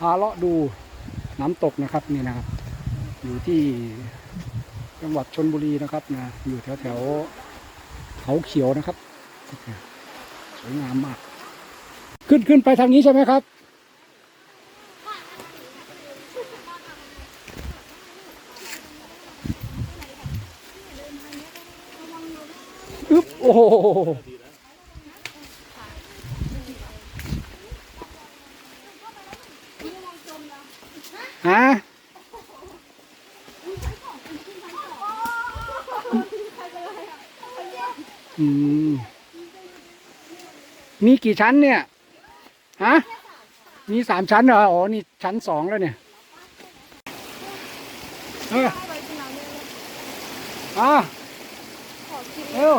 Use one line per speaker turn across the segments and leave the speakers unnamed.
พาเลาะดูน้ำตกนะครับนี่นะครับ อยู่ที่จังหวัดชนบุรีนะครับนะอยู่แถวแถวเขาเขียวนะครับสวยงามมาก ขึ้นขึ้นไปทางนี้ใช่ไหมครับอึ๊บโอ้ อืมมีกี่ชั้นเนี่ยฮะมีสามชั้นเหรออ๋อนี่ชั้นสองแล้วเนี่ยเอออะเร็ว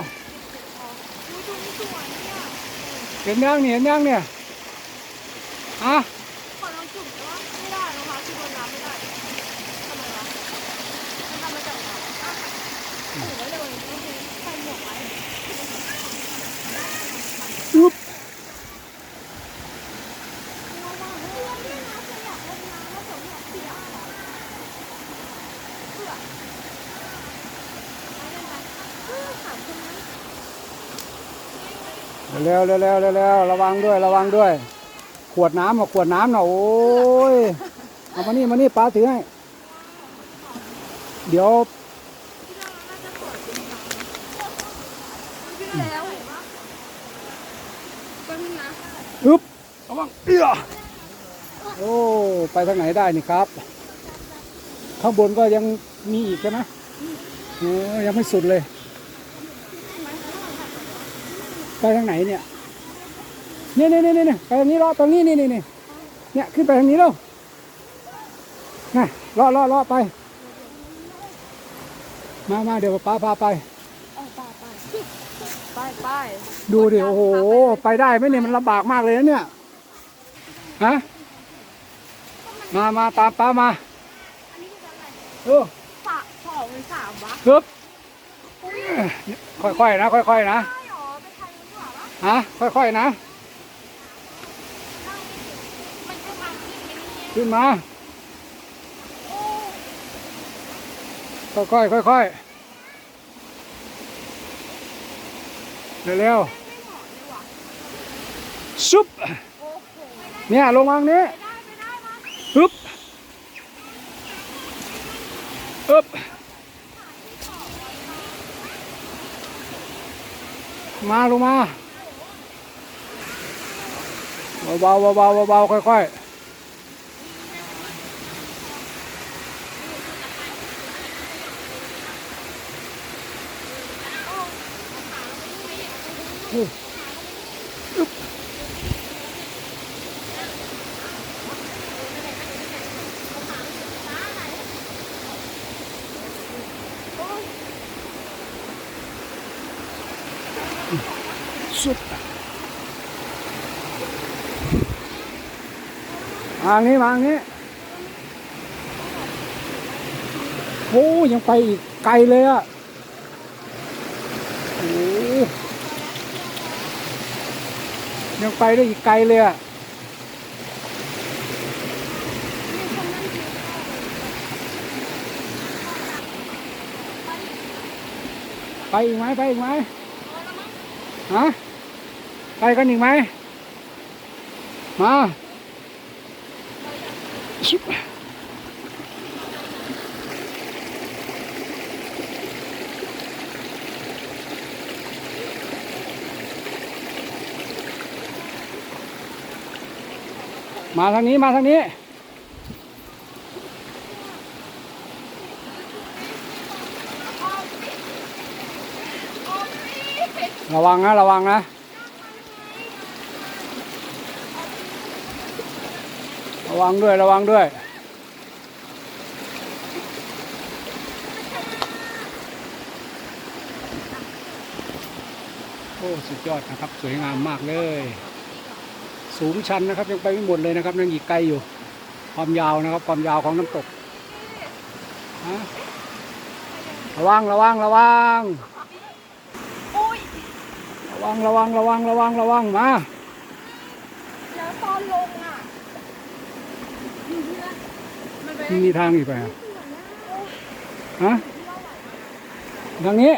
เห็นยังเนี่ยเห็นยังเนี่ยฮะ
ขอลองจุ่มแต่ว่าไม่ได้นะคะคือโดนน้ำไม่ได้ทำไมวะมันทำมาจากน้ำอะถือไว้เลยโอเคใส่หมวกไว้
อุ๊บ เร็วเร็วเร็วเร็วระวังด้วยระวังด้วย ขวดน้ำอะขวดน้ำน่ะโอ้ยเอามานี่มานี่ป้าถือให้ เดี๋ยว
ปึ๊บ
ระวังเอี้ยโอ้ไปทางไหนได้นี่ครับ ข้างบนก็ยังมีอีกใช่ไหมโอ้ยังไม่สุดเลย ไปทางไหนเนี่ยเนี่ยเนี่ยเนี่ยเนี่ยไปทางนี้เลาะตรงนี้นี่นี่นี่เนี่ยขึ้นไปทางนี้แล้วนะเลาะเลาะเลาะไป มามาเดี๋ยวป้าพาไป
เออไปไปไปไป
ดูดิโอ้โหไปได้ไหมเนี่ยมันลำบากมากเลยนะเนี่ยฮะมามาตามป้ามาเออ
สามสองหรือสามวะ
ฮึบค่อยๆนะ ค่อยๆนะ ฮะค่อยๆนะ
มันจะทางที่ไม่ดี
ขึ้นมา ค่อยๆค่อยๆเร็ว
ไม่เหมาะเลยว่ะ
ๆซุบ
โอ้โห
เนี่ยลงวางนี้
ไปได้ไปได้มา
ฮึบอึบมาลงมา เบาๆเบาๆเบาๆค่อยๆสุด มาอันนี้มานี้โอ้ยังไปอีกไกลเลยอะโอ้ยังไปได้อีกไกลเลยอะไปอีกไหมไปอีกไหมฮะไปกันอีกไหมมา ชิบมาทางนี้มาทางนี้ ระวังนะ ระวังนะ ระวังด้วยระวังด้วย โอ้ สุดยอดนะครับ สวยงามมากเลย สูงชันนะครับ ยังไปไม่หมดเลยนะครับยังอีกไกลอยู่ ความยาวนะครับ ความยาวของน้ำตกระวังระวังระวังระวังระวังระวังระวังระวังมา
แล้วตอนลงอะ
มีทางอีกไปอะฮะทางนี้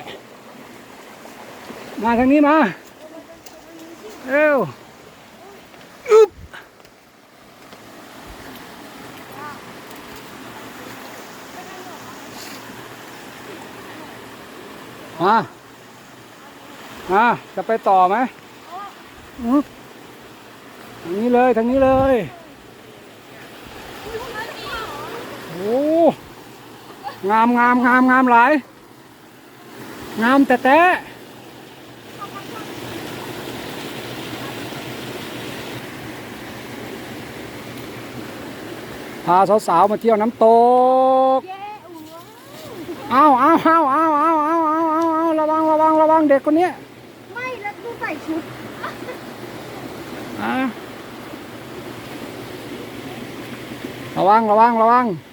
มาทางนี้มาเร็วอึ๊บมามาจะไปต่อไหมอึ๊บทางนี้เลย ทางนี้เลย โอ้ งามงามงามงามหลาย งามแต่แต่พาสาวๆมาเที่ยวน้ำตก
เย้อู้
เอาเอาเอาเอาเอาเอาเอาเอาเอาระวังระวังระวังเด็กคนเนี้ย
ไม่แล้วดูใส่ชุด
อะระวังระวังระวัง
เ